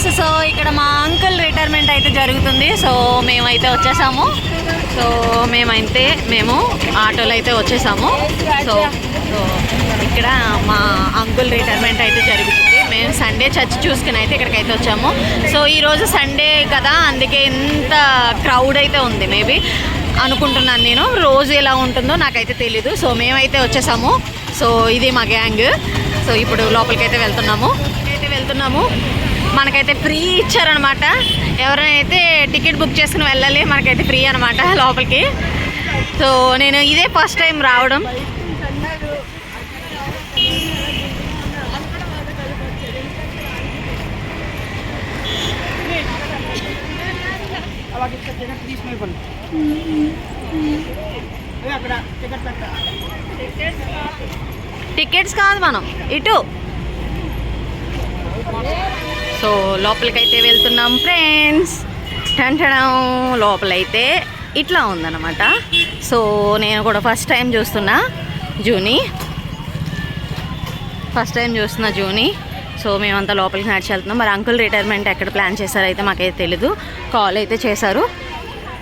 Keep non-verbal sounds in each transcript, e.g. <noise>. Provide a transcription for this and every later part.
Friends so ఇక్కడ మా uncle retirement అయితే జరుగుతుంది. సో మేమైతే వచ్చేసాము. సో మేమైతే మేము ఆటోలో అయితే వచ్చేసాము. సో ఇక్కడ మా అంకుల్ రిటైర్మెంట్ అయితే జరుగుతుంది. మేము సండే చర్చ్ చూసుకుని అయితే ఇక్కడికైతే వచ్చాము. సో ఈరోజు సండే కదా అందుకే ఇంత క్రౌడ్ అయితే ఉంది మేబీ అనుకుంటున్నాను నేను. రోజు ఎలా ఉంటుందో నాకైతే తెలీదు. సో మేమైతే వచ్చేసాము. సో ఇది మా గ్యాంగ్ సో ఇప్పుడు లోపలికి అయితే వెళ్తున్నాము. అయితే వెళ్తున్నాము. మనకైతే ఫ్రీ ఇచ్చారనమాట ఎవరైనా అయితే టికెట్ బుక్ చేసుకుని వెళ్ళాలి మనకైతే ఫ్రీ అనమాట లోపలికి. సో నేను ఇదే ఫస్ట్ టైం రావడం. టికెట్స్ కాదు మనం. ఇటు. సో లోపలికైతే వెళ్తున్నాం ఫ్రెండ్స్ టంటడం లోపలైతే ఇట్లా ఉందన్నమాట. సో నేను కూడా ఫస్ట్ టైం చూస్తున్నా జూని. ఫస్ట్ టైం చూస్తున్నా జూని. సో మేమంతా లోపలికి నడిచి వెళ్తున్నాం. మరి అంకుల్ రిటైర్మెంట్ ఎక్కడ ప్లాన్ చేశారో అయితే మాకైతే తెలీదు. కాల్ అయితే చేశారు.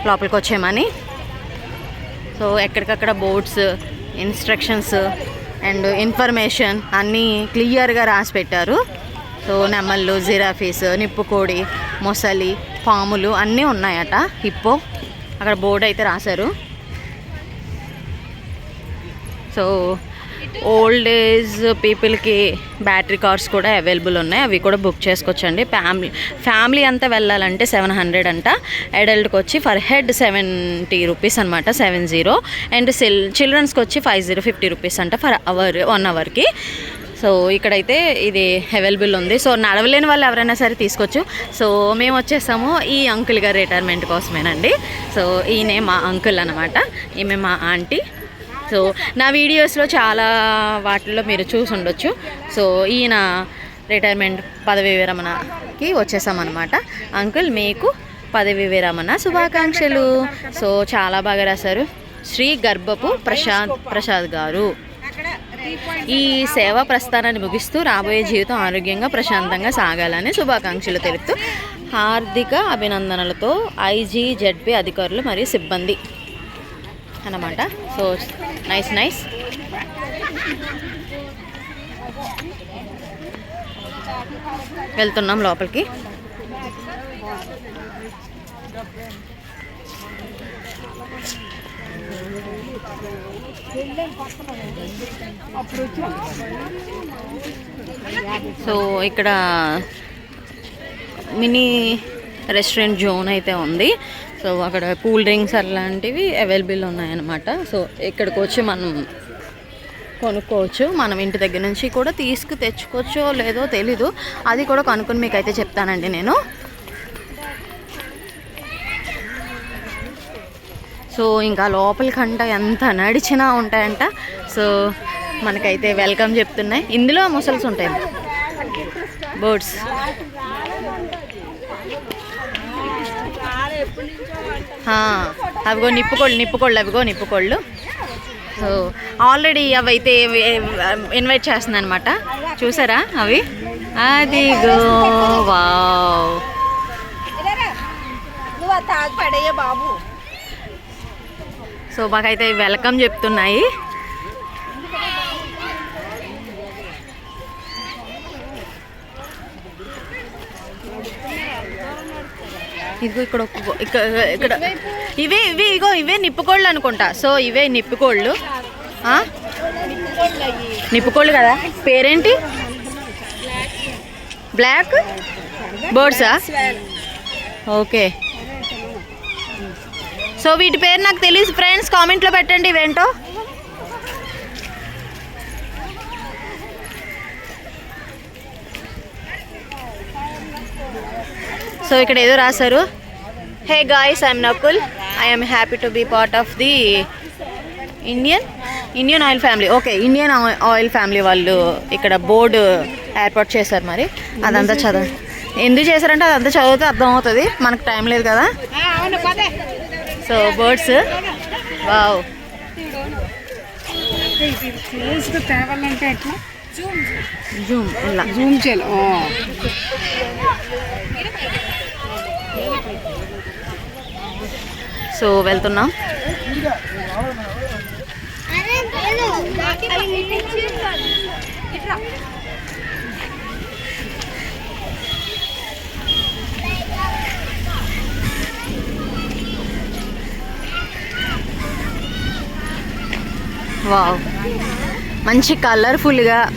లోపలికి వచ్చేయమని. సో ఎక్కడికక్కడ బోర్డ్స్ ఇన్స్ట్రక్షన్స్ అండ్ ఇన్ఫర్మేషన్ అన్నీ క్లియర్గా రాసి పెట్టారు. సో నెమళ్ళు జిరాఫీస్ నిప్పుకోడి మొసలి పాములు అన్నీ ఉన్నాయట. హిప్పో అక్కడ బోర్డు అయితే రాశారు. సో ఓల్డ్ ఏజ్ పీపుల్కి బ్యాటరీ కార్స్ కూడా అవైలబుల్ ఉన్నాయి. అవి కూడా బుక్ చేసుకోవచ్చండి. ఫ్యామిలీ ఫ్యామిలీ అంతా వెళ్ళాలంటే సెవెన్ హండ్రెడ్ అంట. అడల్ట్కి వచ్చి ఫర్ హెడ్ సెవెంటీ రూపీస్ అనమాట సెవెన్ జీరో. అండ్ సిల్ చిల్డ్రన్స్కి వచ్చి ఫైవ్ జీరో ఫిఫ్టీ రూపీస్ అంట ఫర్ అవర్ వన్ అవర్కి. సో ఇక్కడైతే ఇది అవైలబుల్ ఉంది. సో నడవలేని వాళ్ళు ఎవరైనా సరే తీసుకోవచ్చు. సో మేము వచ్చేసాము ఈ అంకుల్ గారి రిటైర్మెంట్ కోసమేనండి. సో ఈయనే మా అంకుల్ అనమాట ఈమె మా ఆంటీ సో నా వీడియోస్లో చాలా వాటిల్లో మీరు చూసి ఉండొచ్చు. సో ఈయన రిటైర్మెంట్ పదవి విరమణకి వచ్చేసామన్నమాట. అంకుల్ మీకు పదవి విరమణ శుభాకాంక్షలు. సో చాలా బాగా రాశారు. శ్రీ గర్భపు ప్రసాద్ ప్రసాద్ గారు. ఈ సేవా ప్రస్థానాన్ని ముగిస్తూ రాబోయే జీవితం ఆరోగ్యంగా ప్రశాంతంగా సాగాలని శుభాకాంక్షలు తెలుపుతూ హార్దిక అభినందనలతో ఐజీ జెడ్పీ అధికారులు మరియు సిబ్బంది అన్నమాట. So nice nice. వెళ్తున్నాం లోపలికి. సో ఇక్కడ మినీ రెస్టారెంట్ జోన్ అయితే ఉంది. సో అక్కడ కూల్ డ్రింక్స్ అలాంటివి అవైలబుల్ ఉన్నాయన్నమాట. సో ఇక్కడికి వచ్చి మనం కొనుక్కోవచ్చు. మనం ఇంటి దగ్గర నుంచి కూడా తీసుకు తెచ్చుకోవచ్చో లేదో తెలీదు. అది కూడా కనుక్కొని మీకు అయితే చెప్తానండి నేను. సో ఇంకా లోపలికంట ఎంత నడిచినా ఉంటాయంట. సో మనకైతే వెల్కమ్ చెప్తున్నాయి. ఇందులో ముసల్స్ ఉంటాయి. బోర్డ్స్. అవిగో నిప్పుకోళ్ళు నిప్పుకోళ్ళు అవిగో నిప్పుకోళ్ళు. సో ఆల్రెడీ అవైతే ఇన్వైట్ చేస్తుంది అనమాట చూసారా అవి? అదిగో వావ్. బాబు. సో మాకైతే వెల్కమ్ చెప్తున్నాయి. ఇదిగో ఇక్కడ ఇక్కడ ఇక్కడ ఇవే ఇవి ఇగో ఇవే నిప్పుకోళ్ళు అనుకుంటా. సో ఇవే నిప్పుకోళ్ళు నిప్పుకోళ్ళు కదా? పేరేంటి? బ్లాక్? బర్డ్సా? ఓకే. సో వీటి పేరు నాకు తెలియదు. ఫ్రెండ్స్ కామెంట్లో పెట్టండి ఇవేంటో. సో ఇక్కడ ఏదో రాశారు. Hey guys I'm Nakul I'm happy to be part of the Indian Indian Oil family okay Indian Oil family వాళ్ళు ఇక్కడ బోర్డు ఏర్పాటు చేశారు మరి. అదంతా చదవ ఎందుకు చేశారంటే అదంతా చదివితే అర్థమవుతుంది. మనకు టైం లేదు కదా. So birds. వావ్. తేవాలంటే ఎట్లా? జూమ్ ఇలా జూమ్ సో వెళ్తున్నాం. ఇట్లా వావ్. మంచి కలర్ఫుల్గా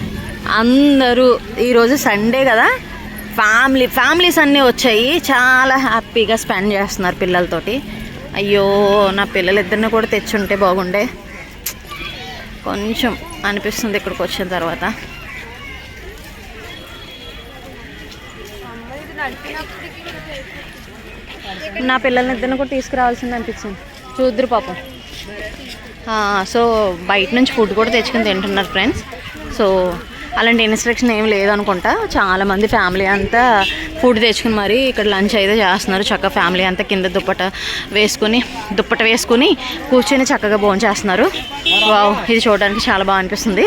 అందరూ ఈరోజు సండే కదా? ఫ్యామిలీ ఫ్యామిలీస్ అన్నీ వచ్చాయి. చాలా హ్యాపీగా స్పెండ్ చేస్తున్నారు పిల్లలతోటి. అయ్యో నా పిల్లలు ఇద్దరిని కూడా తెచ్చుంటే బాగుండే. కొంచెం అనిపిస్తుంది ఇక్కడికి వచ్చిన తర్వాత. నా పిల్లల్ని ఇద్దరిని కూడా తీసుకురావాల్సింది అనిపించింది చూద్దరు పాపం. సో బయట నుంచి ఫుడ్ కూడా తెచ్చుకొని తింటున్నారు ఫ్రెండ్స్. సో అలాంటి ఇన్స్ట్రక్షన్ ఏం లేదనుకుంటా చాలామంది ఫ్యామిలీ అంతా ఫుడ్ తెచ్చుకుని మరి ఇక్కడ లంచ్ అయితే చేస్తున్నారు. చక్కగా ఫ్యామిలీ అంతా కింద దుప్పట వేసుకుని దుప్పట వేసుకుని కూర్చొని చక్కగా భోజనం చేస్తున్నారు వావ్ ఇది చూడడానికి చాలా బాగా అనిపిస్తుంది.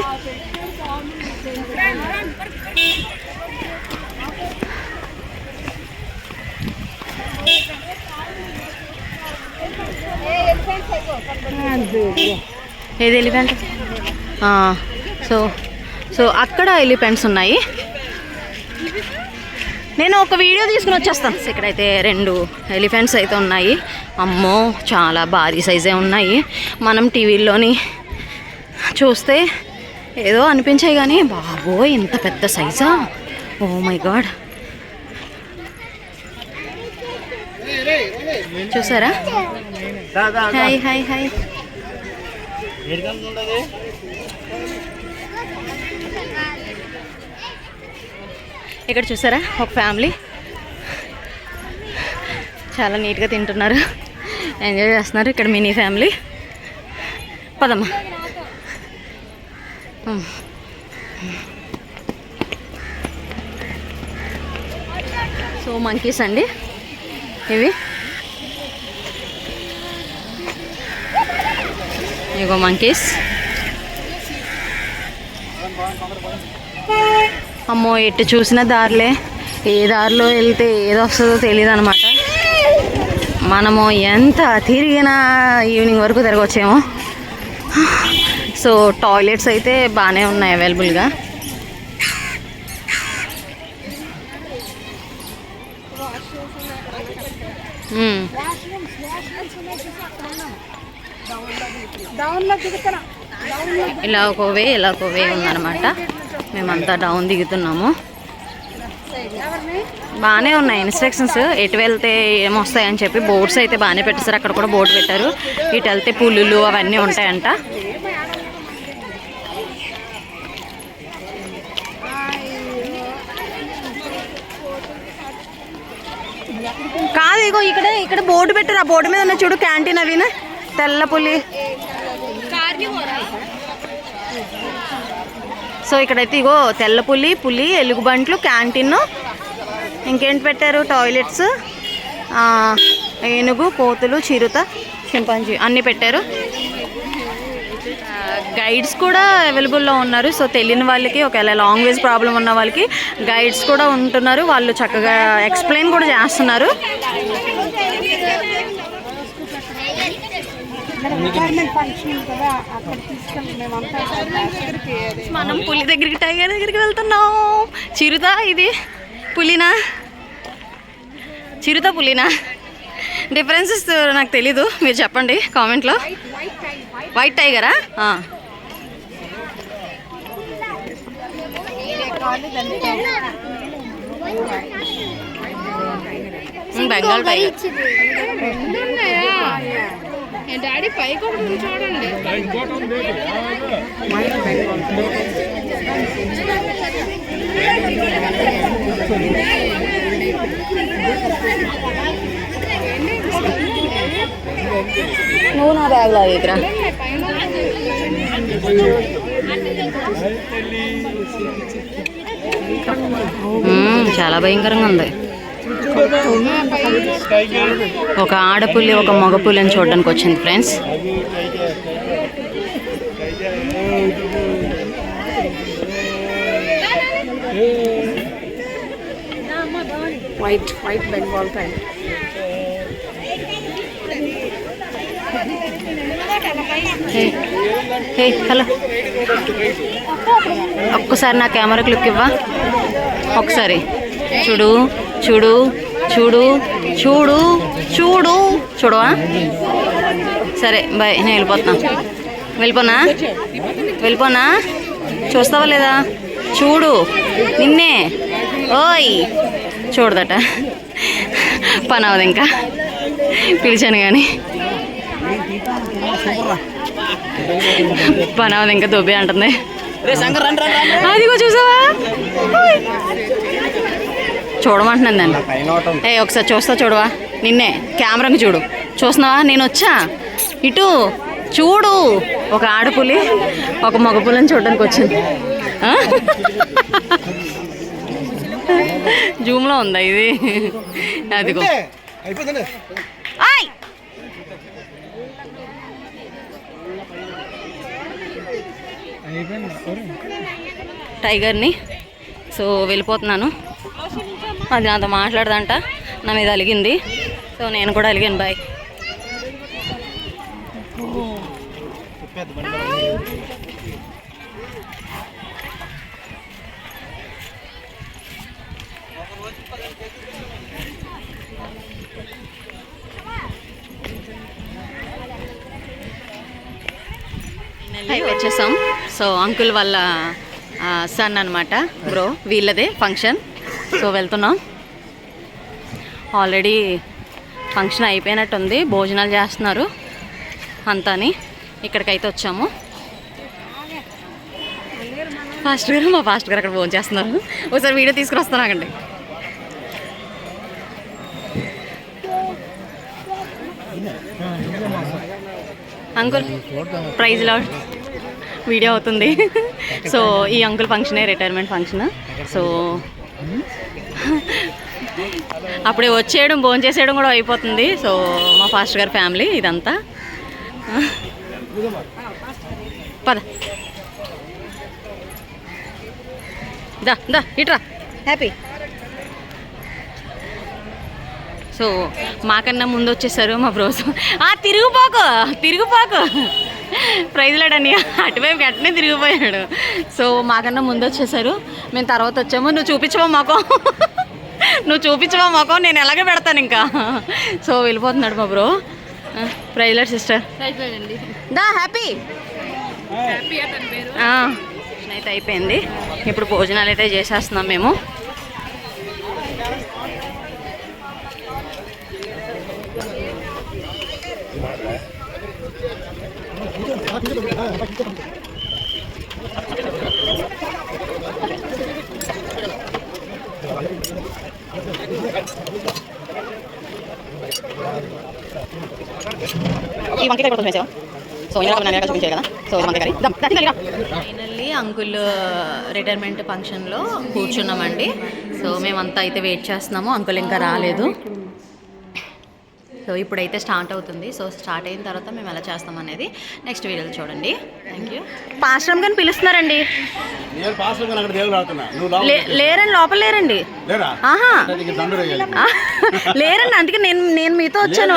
ఏది ఎలిఫెంట్? సో సో అక్కడ ఎలిఫెంట్స్ ఉన్నాయి. నేను ఒక వీడియో తీసుకుని వచ్చేస్తాను. ఇక్కడైతే రెండు ఎలిఫెంట్స్ అయితే ఉన్నాయి. అమ్మో చాలా భారీ సైజే ఉన్నాయి. మనం టీవీల్లోని చూస్తే ఏదో అనిపించాయి కానీ బాబోయ్ ఇంత పెద్ద సైజా? Oh my god. చూసారా? Hi hi hi. ఇక్కడ చూసారా? ఒక ఫ్యామిలీ. చాలా నీట్గా తింటున్నారు. ఎంజాయ్ చేస్తున్నారు ఇక్కడ మినీ ఫ్యామిలీ. పదమ్మా. సో మంకీస్ అండి ఇవి. ఇగో మంకీస్ అమ్మో ఎటు చూసిన దారిలే. ఏ దారిలో వెళ్తే ఏదో వస్తుందో తెలియదు అనమాట మనము ఎంత తిరిగినా ఈవినింగ్ వరకు తిరగొచ్చేమో. సో టాయిలెట్స్ అయితే బాగానే ఉన్నాయి అవైలబుల్గా. మ్మ్. ఇలా ఒక వే ఇలా ఒక వే ఉందన్నమాట. మేమంతా డౌన్ దిగుతున్నాము. బాగానే ఉన్నాయి ఇన్స్ట్రక్షన్స్ ఎటు వెళ్తే ఏమొస్తాయని చెప్పి బోర్డ్స్ అయితే బాగానే పెట్టేశారు. అక్కడ కూడా బోర్డు పెట్టారు. ఇటు వెళ్తే పులులు అవన్నీ ఉంటాయంట. కాదు ఇగో ఇక్కడ ఇక్కడ బోర్డు పెట్టారు. ఆ బోర్డు మీద ఉన్న చూడు క్యాంటీన్ అవిన. తెల్ల పులి. సో ఇక్కడైతే ఇగో తెల్ల పులి పులి ఎలుగుబంట్లు క్యాంటీన్. ఇంకేంటి పెట్టారు? టాయిలెట్స్ ఏనుగు కోతులు చిరుత చింపాంజీ అన్నీ పెట్టారు. గైడ్స్ కూడా అవైలబుల్లో ఉన్నారు. సో తెలియని వాళ్ళకి ఒకవేళ లాంగ్వేజ్ ప్రాబ్లం ఉన్న వాళ్ళకి గైడ్స్ కూడా ఉంటున్నారు. వాళ్ళు చక్కగా ఎక్స్ప్లెయిన్ కూడా చేస్తున్నారు. గవర్నమెంట్ ఫంక్షన్ కదా అక్కడ తీసుకెళ్ళి మేమంతా దగ్గరికి మనం పులి దగ్గరికి టైగర్ దగ్గరికి వెళ్తున్నాం. చిరుత ఇది పులినా? చిరుత పులినా? డిఫరెన్సెస్ నాకు తెలీదు మీరు చెప్పండి కామెంట్లో వైట్ టైగరా బెంగాల్ టైగర్ డాడీ పైకి ఒకటి చూడండి. నువ్వు నా దగ్గర చాలా భయంకరంగా ఉంది. ఒక ఆడపుల్లి ఒక మగపుల్లి అని చూడడానికి వచ్చింది friends white white Bengal time hey hello ఒక్కసారి నా కెమెరా క్లిక్ ఇవ్వా? ఒకసారి చూడు. చూడు చూడు చూడు చూడు. చూడవా? సరే బాయ్ నేను వెళ్ళిపోతున్నా. వెళ్ళిపోనా? వెళ్ళిపోనా? చూస్తావా లేదా? చూడు నిన్నే. ఓయ్! చూడదట. పని అవదు ఇంకా. పిలిచాను కానీ పని అవదు ఇంకా దొబ్బే అంటుంది. అదిగో చూసావా. చూడమంటున్నాను దాన్ని. ఏ ఒకసారి చూస్తా చూడవా? నిన్నే కెమెరాకి చూడు. చూస్తున్నావా? నేను వచ్చా. ఇటు చూడు. ఒక ఆడపులి ఒక మగపులిని చూడడానికి వచ్చింది? జూమ్లో ఉందా ఇది? అదిగో. ఆయ్! టైగర్ని. సో వెళ్ళిపోతున్నాను. అది నాతో మాట్లాడదంట. నా మీద అలిగింది. సో నేను కూడా అలిగాను. బాయ్ వచ్చేసాం. సో అంకుల్ వాళ్ళ సన్ అనమాట బ్రో వీళ్ళదే ఫంక్షన్ సో వెళ్తున్నాం. ఆల్రెడీ ఫంక్షన్ అయిపోయినట్టుంది. భోజనాలు చేస్తున్నారు అంతాని. ఇక్కడికైతే వచ్చాము. ఫాస్ట్ గారు మా ఫాస్ట్ గారు అక్కడ భోజనం చేస్తున్నారు. ఒకసారి వీడియో తీసుకుని అంకుల్ ప్రైజ్ లాడ్ వీడియో అవుతుంది. <laughs> సో ఈ అంకుల్ ఫంక్షనే రిటైర్మెంట్ ఫంక్షన్ సో అప్పుడే వచ్చేయడం భోజనం చేసేయడం కూడా అయిపోతుంది. సో మా ఫాస్ట్ గారి ఫ్యామిలీ ఇదంతా. పద. దా దా ఇట్రా. హ్యాపీ సో మాకన్నా ముందు వచ్చేసారు మా బ్రోస్. ఆ తిరుగుపోకు ప్రైజ్లాడని అటువైపు అట్నే తిరిగిపోయాడు. సో మాకన్నా ముందు వచ్చేసారు. మేము తర్వాత వచ్చాము. నువ్వు చూపించవా మాకు? నువ్వు చూపించవా మాకు? నేను ఎలాగే పెడతాను ఇంకా? సో వెళ్ళిపోతున్నాడు మా బ్రో. ప్రైజ్లాడ్ సిస్టర్. దా హ్యాపీ. అయితే అయిపోయింది. ఇప్పుడు భోజనాలు అయితే చేసేస్తున్నాం మేము. ఈ వంకాయ కూడా వేసావా సో నాకు చూపించారు కదా? సో వంకాయ కర్రీ ఫైనల్లీ అంకుల్ రిటైర్మెంట్ ఫంక్షన్లో కూర్చున్నామండి. సో మేమంతా అయితే వెయిట్ చేస్తున్నాము. అంకుల్ ఇంకా రాలేదు. సో ఇప్పుడైతే స్టార్ట్ అవుతుంది. సో స్టార్ట్ అయిన తర్వాత మేము ఎలా చేస్తాం అనేది నెక్స్ట్ వీడియోలో చూడండి. థ్యాంక్ యూ పాశ్రమ్ గారిని పిలుస్తున్నారండి. లేరండి లోపల లేరండి. లేరండి అందుకే నేను నేను మీతో వచ్చాను.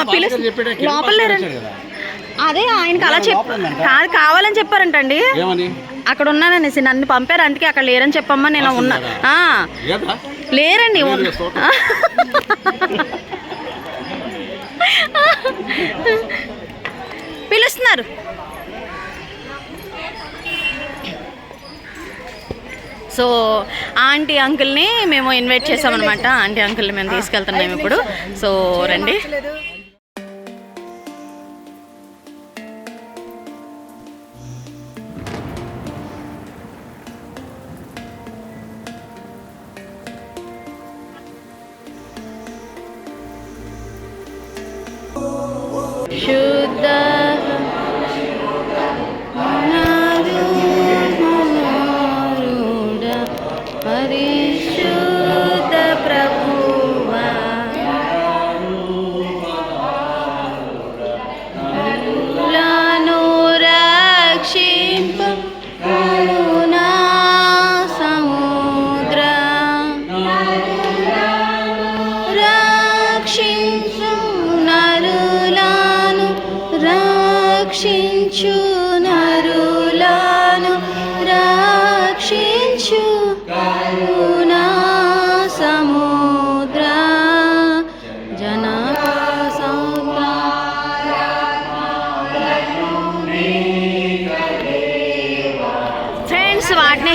లోపల లేరండి. అదే ఆయనకి అలా ఉందంట. కాదు కావాలని చెప్పారంటండి. ఏమని? అక్కడ ఉన్నాననేసి నన్ను పంపారు అందుకే అక్కడ లేరని చెప్పమ్మా నేను ఉన్నా. లేరండి <laughs> ఉన్- లేదు, స్తోత్రం. ఆ. పిలుస్తున్నారు. సో ఆంటీ అంకుల్ని మేము ఇన్వైట్ చేసామన్నమాట. ఆంటీ అంకుల్ని మేము తీసుకెళ్తున్నాం ఇప్పుడు. సో రండి.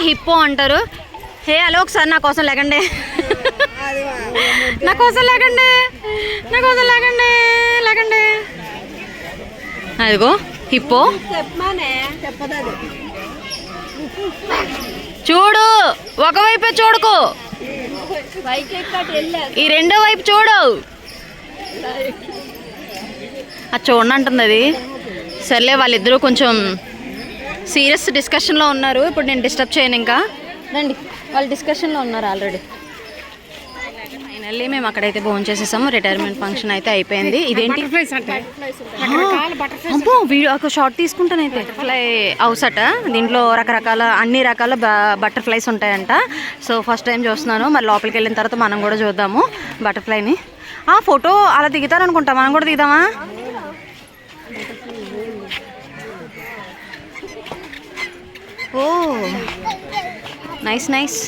హిప్పో అంటారు. హే హలో ఒకసారి నా కోసం లేకండి. నా కోసం లేకండి. నా కోసం లేకండి. లేకండి. అదిగో హిప్పో. చూడు ఒకవైపే చూడకు. ఈ రెండో వైపు చూడు. అది చూడండి అంటుంది అది. సర్లే వాళ్ళిద్దరూ కొంచెం సీరియస్ డిస్కషన్లో ఉన్నారు. ఇప్పుడు నేను డిస్టర్బ్ చేయను ఇంకా. రండి. వాళ్ళు డిస్కషన్లో ఉన్నారు ఆల్రెడీ. ఫైనల్లీ మేము అక్కడైతే భోజనం చేసేసాము. రిటైర్మెంట్ ఫంక్షన్ అయితే అయిపోయింది. ఇదేంటి? అబ్బో వీడియో ఒక షార్ట్ తీసుకుంటానైతే. బటర్ఫ్లై హౌస్ అట. దీంట్లో రకరకాల అన్ని రకాల బటర్ఫ్లైస్ ఉంటాయంట. సో ఫస్ట్ టైం చూస్తున్నాను. మరి లోపలికి వెళ్ళిన తర్వాత మనం కూడా చూద్దాము బటర్ఫ్లైని ఆ ఫోటో అలా దిగుతారనుకుంటా. మనం కూడా దిగుదామా? ఓ. Nice nice.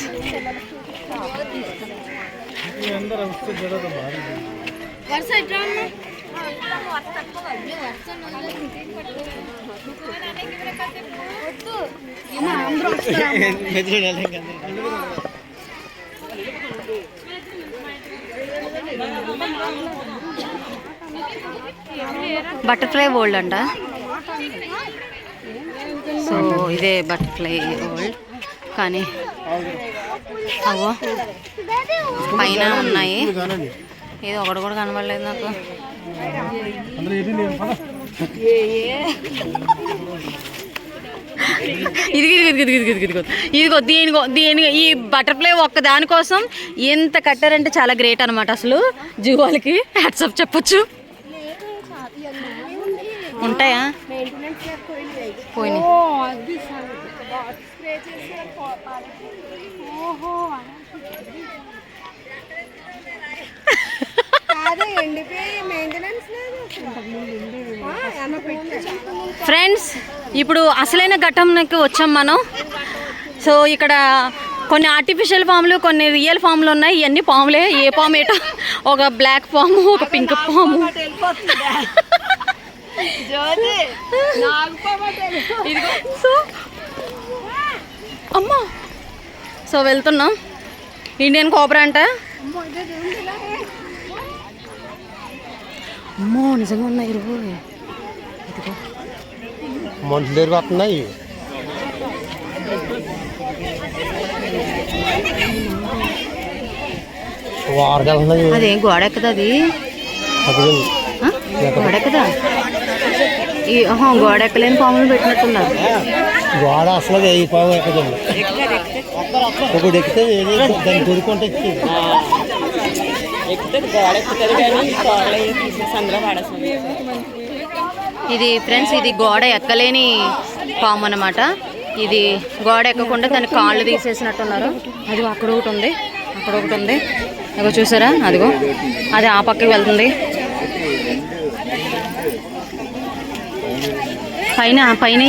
బటర్ఫ్లై వరల్డ్ అంట. సో ఇదే బటర్ఫ్లై వరల్డ్ కానీ అవో పైన ఉన్నాయి. ఏదో ఒకటి కూడా కనబడలేదు నాకు. ఇది ఇది ఇదిగో ఇదిగో దీనిగో దీని ఈ బటర్ఫ్లై ఒక్క దానికోసం ఎంత కట్టారంటే చాలా గ్రేట్ అనమాట అసలు. జూ వాళ్ళకి హ్యాట్సప్ చెప్పొచ్చు. ఉంటాయా? పోయినాయి. ఫ్రెండ్స్ ఇప్పుడు అసలైన ఘటనకి వచ్చాం మనం. సో ఇక్కడ కొన్ని ఆర్టిఫిషియల్ ఫామ్లు కొన్ని రియల్ ఫామ్లు ఉన్నాయి. ఇవన్నీ పాములే ఏ పాము ఏటో? ఒక బ్లాక్ పాము ఒక పింక్ పాము ఇదిగో సో అమ్మా. సో వెళ్తున్నాం. ఇండియన్ కోబ్రా అంట? అమ్మో నిజంగా ఉన్నాయి ఇరుగు. ఇదిగో. మనుషులు దగ్గర వస్తున్నాయి. వారకెళ్తున్నాయి. అదేం గోడ ఎక్కదా అది? గోడ ఎక్కదా గోడ ఎక్కలేని పాములు పెట్టినట్టున్నారు. గోడ అసలు వెయ్యి పావు ఎక్కదండి ఒకటి ఎక్కితే దాన్ని దొరుకుంటే ఇది ఫ్రెండ్స్ ఇది గోడ ఎక్కలేని పాము అన్నమాట. ఇది గోడ ఎక్కకుండా దాని కాళ్ళు తీసేసినట్టున్నారు. అదిగో అక్కడ ఒకటి ఉంది. అక్కడ ఒకటి ఉంది. అదిగో చూసారా? అదిగో. అది ఆ పక్కకి వెళ్తుంది. పైన పైన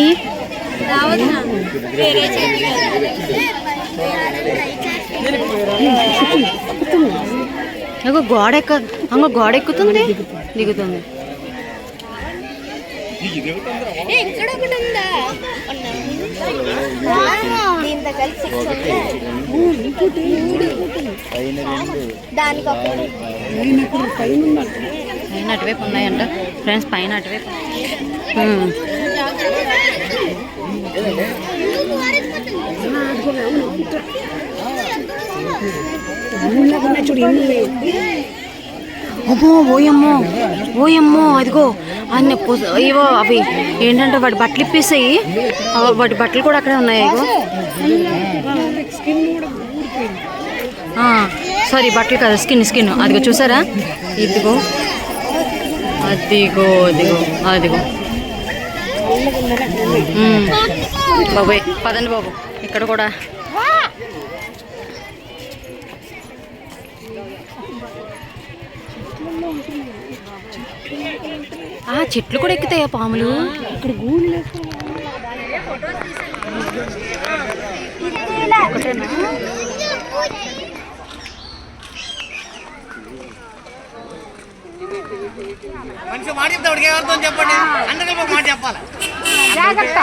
గోడ ఎక్క అంగో గోడ ఎక్కుతుంది. దిగుతుంది. పైన అటువైపు ఉన్నాయంట. ఫ్రెండ్స్ పైన అటువైపు. ఉమ్. అమ్మో ఓయమ్మో ఓయమ్మో అదిగో అన్నీ పు- ఇవో అవి ఏంటంటే వాటి బట్టలు ఇప్పేసాయి. వాటి బట్టలు కూడా అక్కడే ఉన్నాయి ఇగో. సారీ బట్టలు కదా స్కిన్ స్కిన్. అదిగో చూసారా? ఇదిగో అదిగో అదిగో అదిగో. బాబోయ్ పదండి బాబు. ఇక్కడ కూడా. ఆ చెట్లు కూడా ఎక్కుతాయా పాములు? ఇక్కడ గూళ్ళు వేసుకుని మనిషి మాట ఏమర్థం చెప్పండి. అందరికీ ఒక మాట చెప్పాలి? జాగ్రత్త.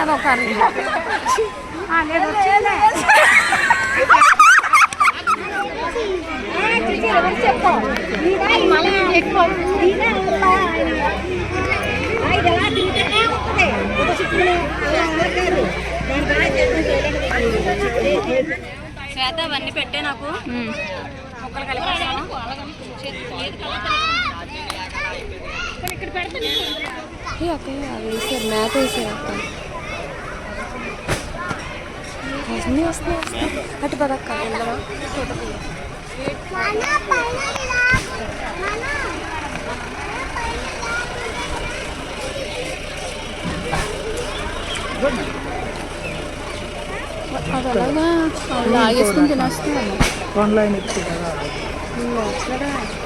ఏదో. శ్వేత అవన్నీ పెట్టే నాకు. మొక్కలు కలిపేసాను వేసారు మేత వేసారు అక్క. అన్నీ వస్తున్నాయి అటు పదక్క వెళ్దామా? అది అలాగా లాగేసుకుని తినేస్తున్నాను. ऑनलाईन एक सुद्धा नाही. ब्लॉग तर आहे.